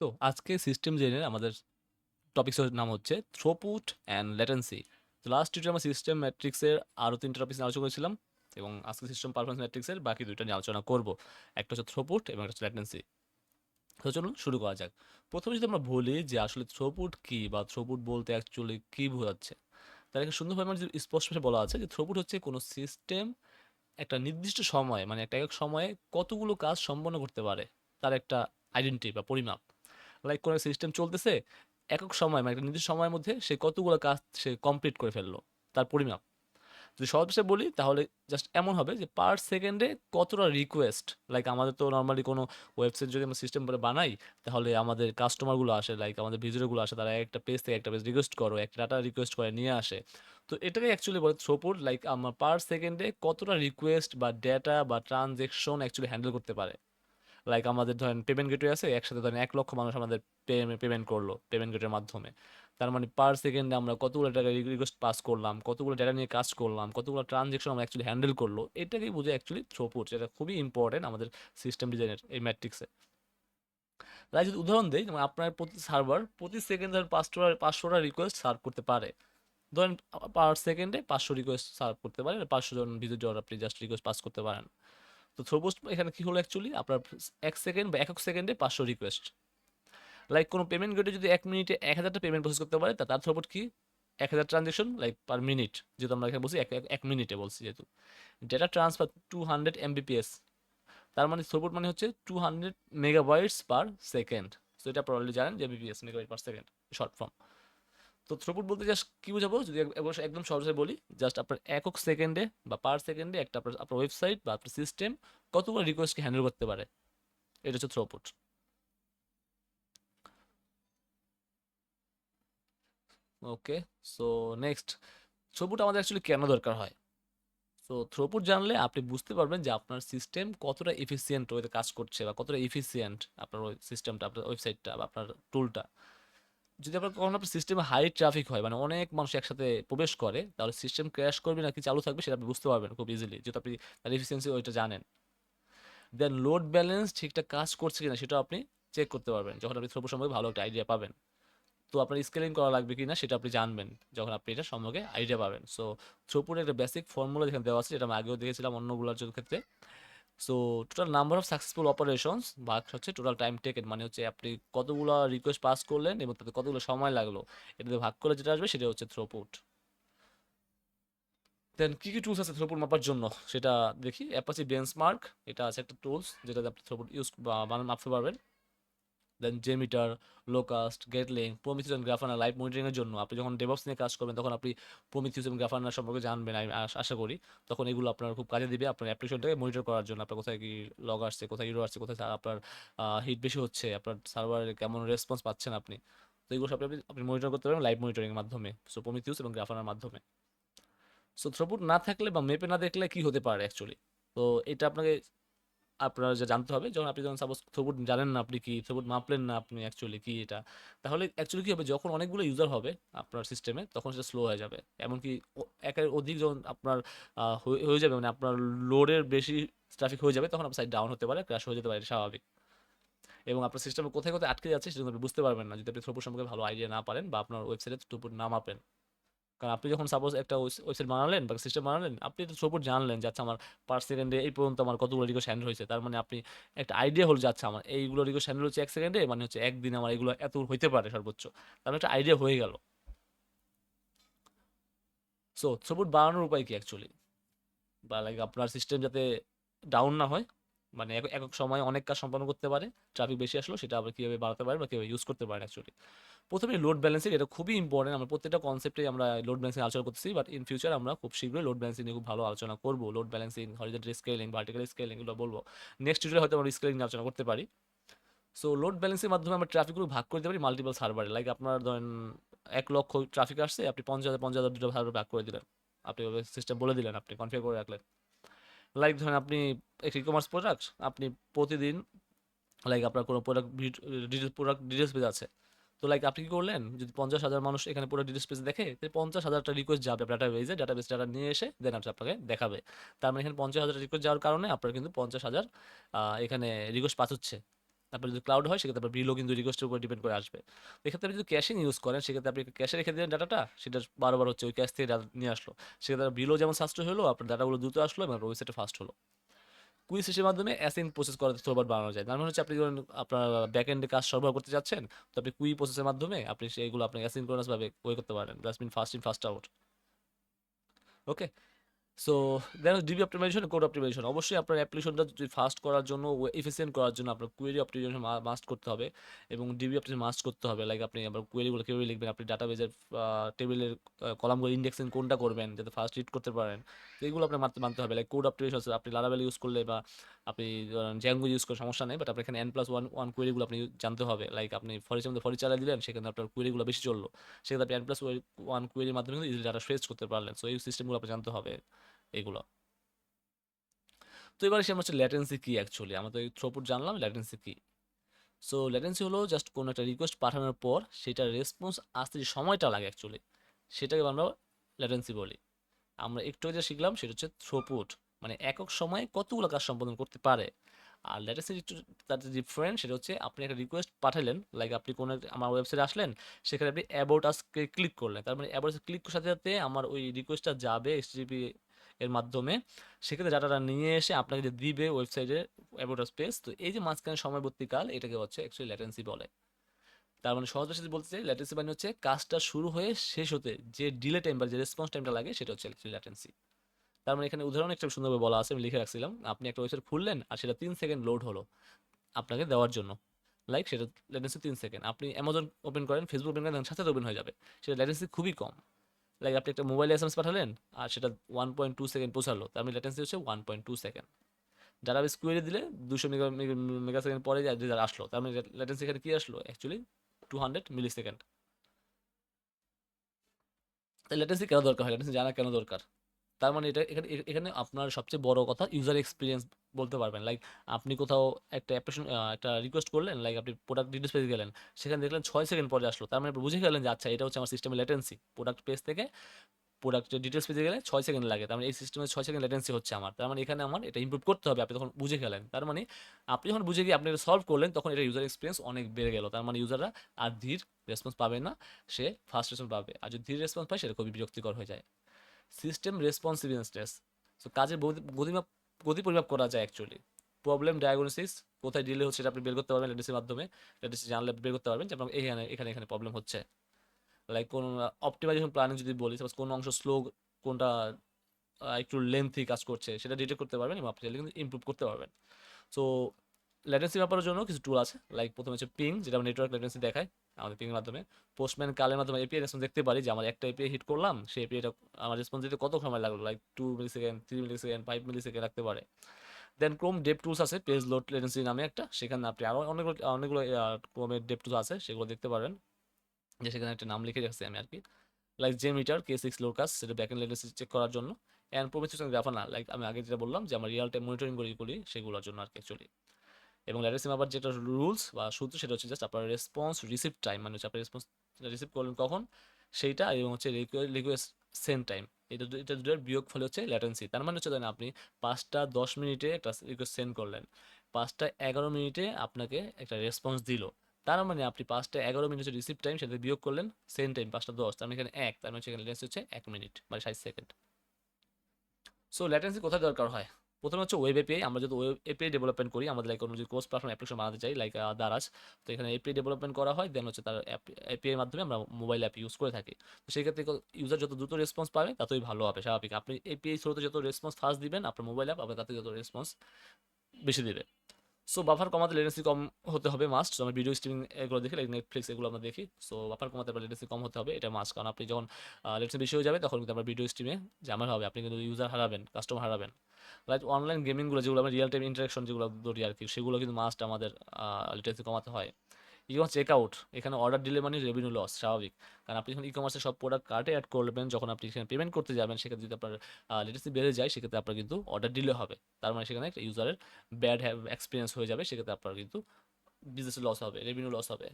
তো আজকে সিস্টেম জেনের আমাদের টপিক্সের নাম হচ্ছে থ্রোপুট অ্যান্ড ল্যাটেন্সি তো লাস্ট টিউটর আমরা সিস্টেম ম্যাট্রিক্সের আরও তিনটা টপিক্স আলোচনা করেছিলাম এবং আজকে সিস্টেম পারফরমেন্স ম্যাট্রিক্সের বাকি দুইটা নিয়ে আলোচনা করব। একটা হচ্ছে থ্রোপুট এবং একটা হচ্ছে ল্যাটেন্সি তো চলুন শুরু করা যাক। প্রথমে যদি আমরা বলি যে আসলে থ্রোপুট কী বা থ্রোপুট বলতে অ্যাকচুয়ালি কী বোঝাচ্ছে একটা সুন্দরভাবে আমার স্পষ্টভাবে বলা আছে যে থ্রোপুট হচ্ছে কোনো সিস্টেম একটা নির্দিষ্ট সময়ে মানে একটা এক সময়ে কতগুলো কাজ সম্পন্ন করতে পারে, তার একটা আইডেন্টি বা পরিমাপ। লাইক কোনো সিস্টেম চলতেছে, একক সময় মানে একটা নির্দিষ্ট সময়ের মধ্যে সে কতগুলো কাজ সে কমপ্লিট করে ফেলল, তার পরিমাপ। যদি সহজ বলি, তাহলে জাস্ট এমন হবে যে পার সেকেন্ডে কতটা রিকোয়েস্ট লাইক আমাদের তো নর্মালি কোনো ওয়েবসাইট যদি আমরা সিস্টেম করে বানাই, তাহলে আমাদের কাস্টমারগুলো আসে লাইক আমাদের ভিজিটরগুলো আসে, তারা একটা পেজ থেকে একটা পেজ রিকোয়েস্ট করো, একটা ডাটা রিকোয়েস্ট করে, নিয়ে আসে। তো এটাকে অ্যাকচুয়ালি বলে থ্রোপুট লাইক আমার পার সেকেন্ডে কতটা রিকোয়েস্ট বা ডেটা বা ট্রানজেকশন অ্যাকচুয়ালি হ্যান্ডেল করতে পারে। লাইক আমাদের ধরেন পেমেন্ট গেটওয়ে আছে, একসাথে ধরেন এক লক্ষ মানুষ আমাদের পেমেন্ট করল পেমেন্ট গেটের মাধ্যমে। তার মানে পার সেকেন্ডে আমরা কতগুলো টাকা রিকোয়েস্ট পাস করলাম, কতগুলো ডেটা নিয়ে কাজ করলাম, কতগুলো ট্রানজেকশন আমরা অ্যাকচুয়ালি হ্যান্ডেল করল, এটাকেই বুঝে অ্যাকচুয়ালি থ্রোপুট যেটা খুবই ইম্পর্টেন্ট আমাদের সিস্টেম ডিজাইনের এই ম্যাট্রিক্সে তাই যদি উদাহরণ দিই, যেমন আপনার প্রতি সার্ভার প্রতি সেকেন্ড ধরেন পাঁচশোটা পাঁচশোটা রিকোয়েস্ট সার্ভ করতে পারে। ধরেন পার সেকেন্ডে পাঁচশো রিকোয়েস্ট সার্ভ করতে পারে, পাঁচশো জন ভিজিটর আপনি জাস্ট রিকোয়েস্ট পাস করতে পারেন। তো থ্রোপোস্ট এখানে কি হলো অ্যাকচুয়ালি আপনার এক সেকেন্ড বা একক সেকেন্ডে পাঁচশো রিকোয়েস্ট লাইক কোনো পেমেন্ট গেটে যদি এক মিনিটে এক হাজারটা পেমেন্ট প্রসেস করতে পারে তার থ্রোপোট কি? এক হাজার ট্রানজেকশন লাইক পার মিনিট যেহেতু আমরা এখানে বলছি এক এক মিনিটে বলছি যেহেতু। Data transfer two hundred MBPS তার মানে থ্রোপোট মানে হচ্ছে two hundred megabytes per second so এটা অলরেডি জানেন যে MBPS megabyte per second short form তো থ্রোপুট বলতে জাস্ট কী বোঝাবো? যদি একদম সহজে বলি জাস্ট আপনার একক সেকেন্ডে বা পার সেকেন্ডে একটা আপনার আপনার ওয়েবসাইট বা আপনার সিস্টেম কতগুলো রিকোয়েস্টকে হ্যান্ডেল করতে পারে? এটা হচ্ছে throughput okay so next throughput আমাদের অ্যাকচুয়ালি কেন দরকার হয়? সো থ্রোপুট জানলে আপনি বুঝতে পারবেন যে আপনার সিস্টেম কতটা এফিসিয়েন্ট ওইতে কাজ করছে বা কতটা এফিসিয়েন্ট আপনার ওই সিস্টেমটা আপনার ওয়েবসাইটটা বা আপনার টুলটা যদি আপনার কখনো আপনার সিস্টেমে হাই ট্রাফিক হয় মানে অনেক মানুষ একসাথে প্রবেশ করে, তাহলে সিস্টেম ক্র্যাশ করবে নাকি চালু থাকবে সেটা আপনি বুঝতে পারবেন খুব ইজিলি যেহেতু আপনি তার এফিসিয়েন্সি ওইটা জানেন। দেন লোড ব্যালেন্স ঠিকঠাক কাজ করছে কিনা সেটা আপনি চেক করতে পারবেন, যখন আপনি থ্রোপুর সম্পর্কে ভালো একটা আইডিয়া পাবেন। তো আপনার স্কেলিং করা লাগবে কি না সেটা আপনি জানবেন, যখন আপনি এটা সম্পর্কে আইডিয়া পাবেন। সো থ্রোপুরের একটা বেসিক ফর্মুলা যেখানে দেওয়া আছে, যেটা আমি আগেও দেখেছিলাম অন্যগুলোর জন্য ক্ষেত্রে so total number of successful operations বা হচ্ছে টোটাল টাইম টেকেন মানে হচ্ছে আপনি কতগুলো রিকোয়েস্ট পাস করলেন এবং তাতে কতগুলো সময় লাগল, এটাতে ভাগ করে যেটা আসবে সেটা হচ্ছে থ্রোপুট দেন কী কী টুলস আছে থ্রোপুট মাপার জন্য? সেটা দেখি অ্যাপাচি বেঞ্চমার্ক এটা আছে একটা টুলস যেটাতে আপনি থ্রোপুট ইউজ মাপতে পারবেন। Then JMeter Locust Gatling Prometheus এবং গ্রাফানা লাইভ মনিটরিংয়ের জন্য। আপনি যখন ডেভপস নিয়ে কাজ করবেন, তখন আপনি প্রমিথিউস এবং গ্রাফানা সম্পর্কে জানবেন, আমি আশা করি। তখন এগুলো আপনার খুব কাজে দিবে। আপনার অ্যাপ্লিকেশনটাকে মনিটর করার জন্য, আপনার কোথায় কি লগ আসছে, কোথায় ইউরো আসছে, কোথায় আপনার হিট বেশি হচ্ছে, আপনার সার্ভারে কেমন রেসপন্স পাচ্ছেন আপনি। তো এগুলো সব আপনি আপনি মনিটর করতে পারবেন লাইভ মনিটরিংয়ের মাধ্যমে। সো প্রমিথিউস এবং গ্রাফানার মাধ্যমে। সো থ্রোপুট না থাকলে বা মেপে না দেখলে কি হতে পারে অ্যাকচুয়ালি তো এটা আপনাকে আপনার যা জানতে হবে যখন আপনি যখন সাপোজ থ্রোপুট জানেন না, আপনি কি থ্রোপুট মাপলেন না, আপনি অ্যাকচুয়ালি কি এটা, তাহলে অ্যাকচুয়ালি কী হবে, যখন অনেকগুলো ইউজার হবে আপনার সিস্টেমে তখন সেটা স্লো হয়ে যাবে। এমনকি একের অধিক যখন আপনার হয়ে যাবে মানে আপনার লোডের বেশি ট্রাফিক হয়ে যাবে, তখন আপনার সাইড ডাউন হতে পারে ক্র্যাশ হয়ে যেতে পারে স্বাভাবিক। এবং আপনার সিস্টেমে কোথায় কোথায় আটকে যাচ্ছে, সেটা আপনি বুঝতে পারবেন না। যদি আপনি থ্রোপুট সম্পর্কে ভালো আইডিয়া না পারেন বা আপনার ওয়েবসাইটে থ্রোপুট না মাপেন কারণ আপনি যখন সাপোজ একটা ওয়েবসাইট বানালেন বা সিস্টেম বানালেন, আপনি তো সপোর্ট জানলেন যে আচ্ছা আমার পার সেকেন্ডে এই পর্যন্ত আমার কতগুলো রিকোয়েস্ট হ্যান্ডেল হয়েছে? তার মানে আপনি একটা আইডিয়া হল যে আচ্ছা আমার এইগুলো রিকোয়েস্ট হ্যান্ডেল হচ্ছে এক সেকেন্ডে মানে হচ্ছে একদিন আমার এগুলো এত হইতে পারে সর্বোচ্চ। তার মানে একটা আইডিয়া হয়ে গেল। সো সপোর্ট বাড়ানোর উপায় কি অ্যাকচুয়ালি বা লাইক আপনার সিস্টেম যাতে ডাউন না হয়? মানে একক সময় অনেক কাজ সম্পন্ন করতে পারে ট্রাফিক বেশি আসলো, সেটা আবার কীভাবে বাড়াতে পারে বা কীভাবে ইউজ করতে পারে অ্যাকচুয়ালি প্রথমে লোড ব্যালেন্সিং এটা খুবই ইম্পর্টেন্ট আমরা প্রত্যেকটা কনসেপ্টে আমরা লোড ব্যালেন্সিং আলোচনা করতেছি বাট ইন ফিউচার আমরা খুব শীঘ্রই লোড ব্যালেন্সিং নিয়ে খুব ভালো আলোচনা করব। Load balancing horizontal scaling vertical scaling এগুলো বলব। নেক্সট টিউটোরিয়ালে হয়তো আমরা স্কেলিং আলোচনা করতে পারি। সো লোড ব্যালেন্সিংয়ের মাধ্যমে আমরা ট্রাফিকগুলো ভাগ করতে পারি মাল্টিপল সার্ভারে লাইক আপনার ধরেন এক লক্ষ ট্রাফিক আসছে, আপনি পঞ্চাশ হাজার পঞ্চাশ হাজার দুটো সার্ভার ভাগ করে দিলেন। আপনি সিস্টেম বলে দিলেন, আপনি কনফিগার করে রাখলেন। লাইক ধরেন আপনি একটি কমার্স প্রোডাক্ট আপনি প্রতিদিন লাইক আপনার কোনো product details product details page আছে তো লাইক আপনি কি করলেন? যদি পঞ্চাশ হাজার মানুষ এখানে পুরো ডিটেলস পেজ দেখে, তাহলে পঞ্চাশ হাজারটা রিকোয়েস্ট যাবে বেজে ডাটা বেজ ডাটা নিয়ে এসে দেন আপনি আপনাকে দেখাবে। তার মানে এখানে পঞ্চাশ হাজার রিকোয়েস্ট যাওয়ার কারণে আপনার কিন্তু পঞ্চাশ হাজার এখানে রিকোয়েস্ট পাস হচ্ছে তারপরে যদি ক্লাউড হয়, সেক্ষেত্রে আপনার বিলও কিন্তু রিকোয়েস্টের উপর ডিপেন্ড করে আসবে। এক্ষেত্রে আপনি যদি ক্যাশিং ইউজ করেন, সেক্ষেত্রে আপনি ক্যাশে রেখে দিলেন ডাটাটা সেটা বারবার হচ্ছে ওই ক্যাশ থেকে নিয়ে আসলো। সেক্ষেত্রে বিলও যেমন সাশ্রয় হলো, আপনার ডাটাগুলো দ্রুত আসলো এবং ওয়েবসাইটে ফাস্ট হলো। কুইজ সিস্টেমের মাধ্যমে অ্যাসিন প্রসেস করা থ্রোবার বানানো যায়। তার মানে হচ্ছে আপনি যখন আপনার ব্যাক এন্ডে কাজ সরবরাহ করতে যাচ্ছেন, তো আপনি কুই প্রসেসের মাধ্যমে আপনি সেইগুলো আপনি অ্যাসিনক্রোনাসভাবে ওয়ে করতে পারেন। Mean first in first out okay so then DB optimisation code optimisation অবশ্যই আপনার অ্যাপ্লিকেশনটা ফাস্ট করার জন্য এফিসিয়েন্ট করার জন্য আপনার কোয়েরি অপটিমাইজেশন মাস্ট করতে হবে এবং ডিবি অপটিমাইজেশন মাস্ট করতে হবে। লাইক আপনি আবার কোয়েরিগুলো কীভাবে লিখবেন? আপনি ডাটাবেজের টেবিলের কলামগুলো ইন্ডেক্সিং কোনটা করবেন? যাতে ফাস্ট রিড করতে পারেন। তো এগুলো আপনার মানতে হবে। লাইক কোড অপটিমাইজেশন আপনি লারাবেল ইউজ করলে বা আপনি জ্যাঙ্গো ইউজ করে সমস্যা নেই বাট আপনার এখানে এন প্লাস ওয়ান ওয়ান কোয়েরিগুলো আপনি জানতে হবে। লাইক আপনি ফরির মধ্যে ফরি চালিয়ে দিলেন, সেখানে আপনার কোয়েরিগুলো বেশি চলল। সেক্ষেত্রে আপনি এন প্লাস ওয়ান কোয়েরির মাধ্যমে কিন্তু ইজিলি ডাটা ফ্রেস করতে পারলেন। সো এই সিস্টেমগুলো আপনি জানতে হবে, এগুলো। তো এবার সে হচ্ছে ল্যাটেন্সি কি অ্যাকচুয়ালি আমরা তো এই থ্রোপুট জানলাম ল্যাটেন্সি কি? সো ল্যাটেন্সি হলো জাস্ট কোনো একটা রিকোয়েস্ট পাঠানোর পর সেটার রেসপন্স আসতে যে সময়টা লাগে অ্যাকচুয়ালি সেটাকে আমরা ল্যাটেন্সি বলি। আমরা একটু যে শিখলাম, সেটা হচ্ছে থ্রোপুট মানে একক সময়ে কতগুলো কাজ সম্পাদন করতে পারে? আর লেটেস্ট তার যে ডিফারেন্ট সেটা হচ্ছে আপনি একটা রিকোয়েস্ট পাঠালেন লাইক আপনি কোনো আমার ওয়েবসাইটে আসলেন, সেখানে আপনি অ্যাবাউট আসকে ক্লিক করলেন। তার মানে অ্যাবাউট ক্লিক করার সাথে সাথে আমার ওই রিকোয়েস্টটা যাবে এসটিপি এর মাধ্যমে। সেক্ষেত্রে ডাটাটা নিয়ে এসে আপনাকে যে দিবে ওয়েবসাইটে অ্যাবাউট স্পেস তো এই যে মাঝখানে সময়বর্তীকাল এটাকে হচ্ছে অ্যাকচুয়ালি ল্যাটেন্সি বলে। তার মানে সহজ ভাষায় বলতে চাই ল্যাটেন্সি মানে হচ্ছে কাজটা শুরু হয়ে শেষ হতে যে ডিলে টাইম বা যে রেসপন্স টাইমটা লাগে, সেটা হচ্ছে ল্যাটেন্সি তার মানে এখানে উদাহরণ একটা সুন্দরভাবে বলা আছে, আমি লিখে রাখছিলাম। আপনি একটা ওয়েবসাইট খুললেন আর সেটা তিন সেকেন্ড লোড হলো আপনাকে দেওয়ার জন্য। লাইক সেটা ল্যাটেন্সি তিন সেকেন্ড আপনি অ্যামাজন ওপেন করেন ফেসবুক ওপেন করেন সাথে ওপেন হয়ে যাবে। সেটা ল্যাটেন্সি খুবই কম। লাইক আপনি একটা মোবাইলে এস এম এস পাঠালেন আর সেটা ওয়ান পয়েন্ট টু সেকেন্ড পৌঁছালো, তার মানে ল্যাটেন্সি হচ্ছে one point two second database query দিলে দুশো মেগা মেগা সেকেন্ড পরে যে রেজাল্ট আসলো, তার মানে ল্যাটেন্সি এখানে কী আসলো? Actually two hundred millisecond তাই ল্যাটেন্সি কেন দরকার হয়? ল্যাটেন্সি জানা কেন দরকার? তার মানে এটা এখানে এখানে আপনার সবচেয়ে বড় কথা ইউজার এক্সপিরিয়েন্স বলতে পারবেন। লাইক আপনি কোথাও একটা অ্যাপ্লিকেশন একটা রিকোয়েস্ট করলেন লাইক আপনি প্রোডাক্ট ডিটেলস পেজে গেলেন, সেখানে দেখলেন ছয় সেকেন্ড পরে আসলো। তার মানে বুঝে গেলেন যে আচ্ছা এটা হচ্ছে আমার সিস্টেমের লেটেন্সি প্রোডাক্ট পেজ থেকে প্রোডাক্টের ডিটেলস পেজে গেলে ছয় সেকেন্ড লাগে। তার মানে এই সিস্টেমে ছয় সেকেন্ড লেটেন্সি হচ্ছে আমার। তার মানে এখানে আমার এটা ইমপ্রুভ করতে হবে, আপনি তখন বুঝে গেলেন। তার মানে আপনি যখন বুঝে গিয়ে আপনি এটা সলভ করলেন, তখন এটা ইউজার এক্সপিরিয়েন্স অনেক বেড়ে গেল। তার মানে ইউজাররা আর ধীর রেসপন্স পাবে না, সে ফার্স্ট রেসপন্স পাবে। আর যদি ধীর রেসপন্স পায়, সেটা খুবই বিরক্তিকর হয়ে যায়। সিস্টেম রেসপন্সিভনেস সো কাজের গতি- গতিমাপ গতি পরিমাপ করা যায় অ্যাকচুয়ালি প্রবলেম ডায়াগনোসিস, কোথায় ডিলে হচ্ছে সেটা আপনি বের করতে পারবেন লেটেন্সির মাধ্যমে। লেটেন্সি জানলে বের করতে পারবেন যে আপনার এখানে এখানে এখানে প্রবলেম হচ্ছে। লাইক কোন অপটিমাইজেশন প্ল্যানিং যদি বলি সাপোজ কোন অংশ স্লো কোনটা একটু লেন্থি কাজ করছে, সেটা ডিটেক্ট করতে পারবেন এবং আপনি কিন্তু ইমপ্রুভ করতে পারবেন। সো ল্যাটেন্সি ব্যাপারের জন্য কিছু টুল আছে। লাইক প্রথমে হচ্ছে পিং যেটা নেটওয়ার্ক ল্যাটেন্সি দেখায় আমাদের পিং মাধ্যমে। পোস্টম্যান কালের মাধ্যমে এপিআই রেসপন্স দেখতে পারি যে, আমার একটা এপিআই হিট করলাম, সেই এপিআইটা আমার রেসপন্স দিতে কত সময় লাগল? Like two millisecond three millisecond five millisecond লাগতে পারে। দেন ক্রোম ডেপ টুলস আছে পেজ লোড লেটেন্সি নামে একটা। সেখানে আপনি আরও অনেকগুলো অনেকগুলো ক্রোমের ডেপ টুলস আছে, সেগুলো দেখতে পারেন। যে সেখানে একটা নাম লিখে রাখছি আমি আর কি। Like J meter K six Locust সেটা ব্যাক এন্ড লেটেন্সি চেক করার জন্য। অ্যান্ড প্রমিসেশন গ্রাফার না লাইক আমি আগে যেটা বললাম যে, আমরা রিয়াল টাইম মনিটরিং করি করি সেগুলোর জন্য আর কি অ্যাকচুয়ালি এবং ল্যাটেন্সি আবার যেটা রুলস বা সূত্র, সেটা হচ্ছে জাস্ট আপনার রেসপন্স রিসিভ টাইম মানে হচ্ছে আপনি রেসপন্স রিসিভ করলেন কখন? সেইটা এবং হচ্ছে রিকোয়েস্ট সেন্ড টাইম এটা এটা দুটোর বিয়োগ ফলে হচ্ছে ল্যাটেন্সি তার মানে হচ্ছে আপনি পাঁচটা দশ মিনিটে একটা রিকোয়েস্ট সেন্ড করলেন। পাঁচটা এগারো মিনিটে আপনাকে একটা রেসপন্স দিল। তার মানে আপনি পাঁচটা এগারো মিনিট হচ্ছে রিসিভ টাইম সেটা বিয়োগ করলেন সেন্ড টাইম পাঁচটা দশ। তার মানে এখানে এক, তার মানে ল্যাটেন্সি হচ্ছে এক মিনিট মানে ষাট সেকেন্ড সো ল্যাটেন্সি কোথায় দরকার হয়? প্রথমে হচ্ছে ওয়েব এপিআই আমরা যদি ওয়েব এপিআই ডেভেলপমেন্ট করি, আমাদের লাইক অনুযায়ী কোর্স প্ল্যাটফর্ম অ্যাপ্লিকেশন বানাতে চাই লাইক দারাজ, তো এখানে এপিআই ডেভেলপমেন্ট করা হয় দেন হচ্ছে তার এপিআই মাধ্যমে আমরা মোবাইল অ্যাপ ইউজ করে থাকি। তো সেই ক্ষেত্রে ইউজার যত দ্রুত রেসপন্স পাবে, ততই ভালো হবে, স্বাভাবিক। আপনি এপিআই থ্রুতে যত রেসপন্স ফাস্ট দিবেন, আপনার মোবাইল অ্যাপ আপনার তাতে যত রেসপন্স বেশি দিবে। সো বাফার কমাতে লেটেন্সি কম হতে হবে মাস্ট আমরা ভিডিও স্ট্রিমিং এগুলো দেখি লাইক নেটফ্লিক্স এগুলো আমরা দেখি। সো বাফার কমাতে পারলে লেটেন্সি কম হতে হবে, এটা মাস্ট কারণ আপনি যখন লেটেন্সি বেশি হয়ে যাবে, তখন কিন্তু আমরা ভিডিও স্ট্রিমে জামার হবে। আপনি কিন্তু ইউজার হারাবেন কাস্টমার হারাবেন। লাইক অনলাইন গেমিংগুলো যেগুলো আমরা রিয়েল টাইম ইন্টারাকশন যেগুলো ধরি আর কি, সেগুলো কিন্তু মাস্ট আমাদের লেটেন্সি কমাতে হয়। ই চেক আউট এখানে অর্ডার দিলে মানে রেভিনিউ লস স্বাভাবিক। কারণ আপনি যখন ই কমার্সে সব প্রোডাক্ট কার্টে অ্যাড করবেন, যখন আপনি সেখানে পেমেন্ট করতে যাবেন, সেক্ষেত্রে যদি আপনার লেটেন্সি বেড়ে যায়, সেক্ষেত্রে আপনার কিন্তু অর্ডার দিলে হবে। তার মানে সেখানে একটা ইউজারের ব্যাড এক্সপিরিয়েন্স হয়ে যাবে, সেক্ষেত্রে আপনার কিন্তু বিজনেসের লস হবে রেভিনিউ লস হবে।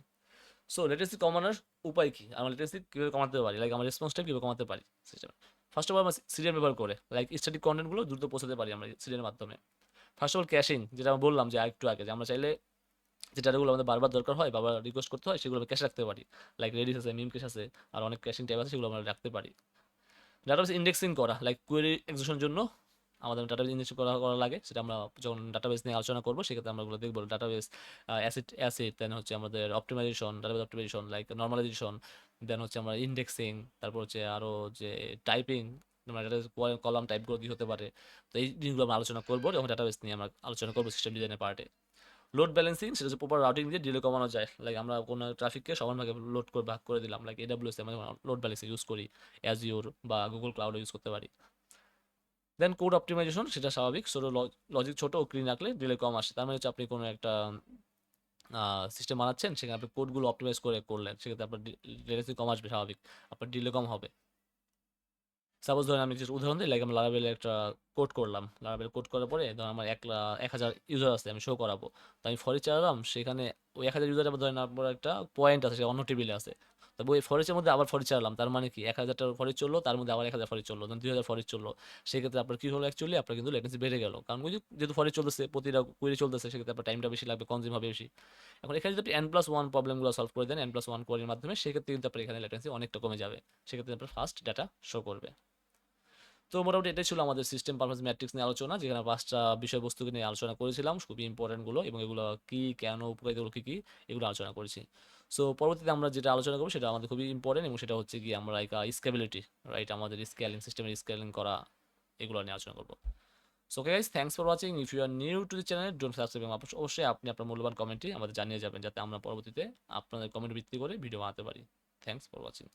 সো লেটেন্সি কমানোর উপায় কি? আমরা লেটেন্সি কীভাবে কমাতে পারি? লাইক আমার রেসপন্স টাইম কীভাবে কমাতে পারি? ফার্স্ট অফ অল আমরা সিরিয়াল ব্যবহার করে লাইক স্টাডি কন্টেন্টগুলো দ্রুত পৌঁছাতে পারি আমরা সিরিয়ালের মাধ্যমে। ফার্স্ট অফ অল ক্যাশিং যেটা আমি বললাম যে একটু আগে, যে আমরা চাইলে যে ডাটাগুলো আমাদের বারবার দরকার হয়, বারবার রিকোয়েস্ট করতে হয়, সেগুলো ক্যাশে রাখতে পারি। লাইক রেডিস আছে মিম ক্যাশ আছে, আর অনেক ক্যাশিং ট্যাব আছে, সেগুলো আমরা রাখতে পারি। ডাটাবেস ইন্ডেক্সিং করা লাইক কোয়েরি এক্সিকিউশনের জন্য আমাদের ডাটাবেস ইন্ডেক্স করা করা লাগে। সেটা আমরা যখন ডাটাবেস নিয়ে আলোচনা করব, সেক্ষেত্রে আমরা ওগুলো দেখব। ডাটাবেস অ্যাসিড অ্যাসিড দেন হচ্ছে আমাদের optimisation database optimisation like normalisation then হচ্ছে আমরা ইন্ডেক্সিং তারপর হচ্ছে আরও যে টাইপিং কলাম টাইপগুলো কী হতে পারে। তো এই জিনিসগুলো আমরা আলোচনা করব এবং ডাটাবেস নিয়ে আমরা আলোচনা করব সিস্টেম ডিজাইনের পার্টে লোড ব্যালেন্সিং সেটা হচ্ছে প্রপার রাউটিং দিয়ে ডিলে কমানো যায়। লাইক আমরা কোনো ট্রাফিককে সমানভাবে লোড করে, ভাগ করে দিলাম। লাইক এডাব্লিউএস আমরা লোড ব্যালেন্সিং ইউজ করি অ্যাজিওর বা গুগল ক্লাউড ইউজ করতে পারি। দেন কোড অপটিমাইজেশন সেটা স্বাভাবিক। ছোটো লজিক ছোটো ও ক্লিন রাখলে ডিলে কম আসে। তার মানে হচ্ছে আপনি কোনো একটা সিস্টেম বানাচ্ছেন, সেখানে আপনি কোডগুলো অপটিমাইজ করে করলেন। সেক্ষেত্রে আপনার লেটেন্সি কম আসবে, স্বাভাবিক। আপনার ডিলে কম হবে। সাপোজ ধরেন আমি কিছু উদাহরণ দিই লাইক আমি লারাবেলে একটা কোড করলাম। লারাবেল কোড করার পরে ধরেন আমার এক এক হাজার ইউজার আছে, আমি শো করাবো। তো আমি ফরে চালালাম, সেখানে ওই এক হাজার ইউজার আবার ধরেন আপনার একটা পয়েন্ট আছে অন্য টেবিলে আছে। তবে ওই ফরেজের মধ্যে আবার ফরিজ চালালাম, তার মানে কি? এক হাজারটা ফরিজ চলল, তার মধ্যে আবার এক হাজার ফরিজ চলল দুই হাজার ফরিজ চলল। সেক্ষেত্রে আপনার কী হলো অ্যাকচুয়ালি আপনার কিন্তু লেটেন্সি বেড়ে গেল। কারণ ওই যেহেতু ফরিজ চলতেছে, প্রতিটা কুইরি চলতেছে, সেক্ষেত্রে আপনার টাইমটা বেশি লাগবে কনজিউম হবে বেশি। এখন এখানে যদি আপনি এন প্লাস ওয়ান প্রবলেমগুলো সলভ করে দেন এন প্লাস ওয়ান কোয়ারির মাধ্যমে, সেক্ষেত্রে কিন্তু আপনার এখানে লেটেন্সি অনেকটা কমে যাবে। সেক্ষেত্রে আপনার ফার্স্ট ডাটা শো করবে। তো মোটামুটি এটাই ছিল আমাদের সিস্টেম পারফরমেন্স ম্যাট্রিক্স নিয়ে আলোচনা, যেখানে পাঁচটা বিষয়বস্তুকে নিয়ে আলোচনা করেছিলাম, খুবই ইম্পর্টেন্টগুলো এবং এগুলো কী, কেন উপকারিতাগুলো কী কী, এগুলো আলোচনা করেছি। সো পরবর্তীতে আমরা যেটা আলোচনা করব সেটা আমাদের খুবই ইম্পর্টেন্ট এবং সেটা হচ্ছে কি আমরা লাইক স্কেবিলিটি রাইট আমাদের স্কেলিং সিস্টেমের স্কেলিং করা, এগুলো নিয়ে আলোচনা করব। So okay guys thanks for watching if you are new to the channel don't subscribe অবশ্যই আপনি আপনার মূল্যবান কমেন্টটি আমাদের জানিয়ে যাবেন, যাতে আমরা পরবর্তীতে আপনাদের কমেন্ট ভিত্তি করে ভিডিও বানাতে পারি। Thanks for watching